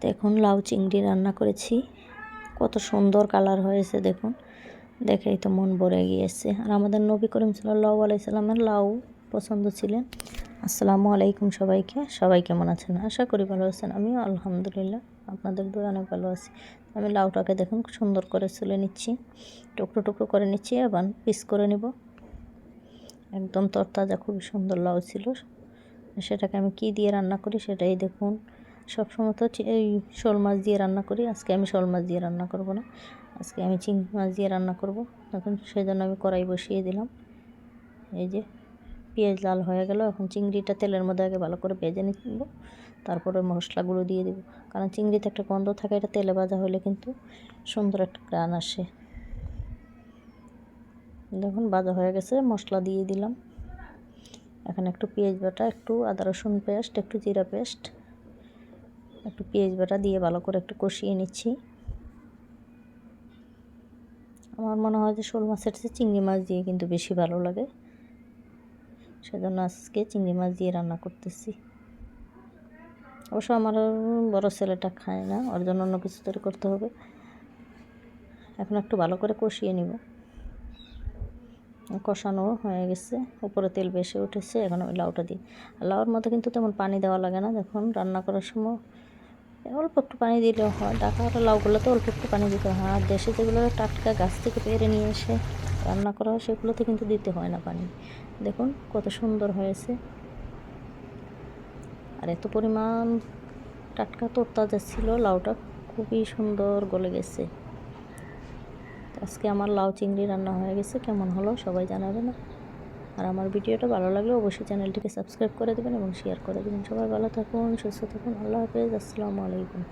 দেখুন, লাউ চিংড়ি রান্না করেছি। কত সুন্দর কালার হয়েছে, দেখুন। দেখেই তো মন ভরে গিয়েছে। আর আমাদের নবী করিম সাল্লাহ আলাইসাল্লামের লাউ পছন্দ ছিলেন। আসসালামু আলাইকুম সবাইকে। সবাই কেমন আছেন? আশা করি ভালো আছেন। আমিও আলহামদুলিল্লাহ আপনাদের দূরে অনেক ভালো আছি। আমি লাউটাকে দেখুন, সুন্দর করে চুলে নিচ্ছি। টুকরো টুকরো করে নিচ্ছি, এবার পিস করে নিব। একদম তরতাজা, খুবই সুন্দর লাউ ছিল। সেটাকে আমি কি দিয়ে রান্না করি সেটাই দেখুন। সবসময় তো এই শোল মাছ দিয়ে রান্না করি। আজকে আমি শোল মাছ দিয়ে রান্না করব না। আজকে আমি চিংড়ি মাছ দিয়ে রান্না করব। এখন সেই জন্য আমি কড়াই বসিয়ে দিলাম। এই যে পেঁয়াজ লাল হয়ে গেল। এখন চিংড়িটা তেলের মধ্যে আগে ভালো করে ভেজে নিব তারপরে মশলাগুলো দিয়ে দেবো। কারণ চিংড়িতে একটা গন্ধ থাকে, এটা তেলে ভাজা হলে কিন্তু সুন্দর একটা গ্রান আসে। দেখুন, ভাজা হয়ে গেছে। মশলা দিয়ে দিলাম। এখানে একটু পেঁয়াজ বাটা, একটু আদা রসুন পেস্ট, একটু জিরা পেস্ট। একটু পেঁয়াজ বাটা দিয়ে ভালো করে একটু কষিয়ে নিচ্ছি। আমার মনে হয় যে শোল মাছের চেয়ে চিংড়ি মাছ দিয়ে কিন্তু বেশি ভালো লাগে। সেজন্য আজকে চিংড়ি মাছ দিয়ে রান্না করতেছি। অবশ্য আমার বড় ছেলেটা খায় না, ওর জন্য অন্য কিছু তৈরি করতে হবে। এখন একটু ভালো করে কষিয়ে নিব। কষানো হয়ে গেছে, উপরে তেল বেশি উঠেছে, এখন ওই লাউটা দিই। লাউর মধ্যে কিন্তু তেমন পানি দেওয়া লাগে না দেখুন রান্না করার সময় অল্প একটু পানি দিলেও হয়। ডাকাটা লাউগুলোতে অল্প একটু পানি দিতে হয়। আর দেশে যেগুলো টাটকা গাছ থেকে পেরে নিয়ে এসে রান্না করা হয়, সেগুলোতে কিন্তু দিতে হয় না পানি। দেখুন কত সুন্দর হয়েছে। আর এত পরিমাণ টাটকা তরতাজা ছিল, লাউটা খুবই সুন্দর গলে গেছে। আজকে আমার লাউ চিংড়ি রান্না হয়ে গেছে। কেমন হলো সবাই জানাবে না আর আমার ভিডিওটা ভালো লাগলে অবশ্যই চ্যানেলটিকে সাবস্ক্রাইব করে দেবেন এবং শেয়ার করে দেবেন। সবাই ভালো থাকুন, সুস্থ থাকুন, আল্লাহ হাফেজ, আসসালামু আলাইকুম।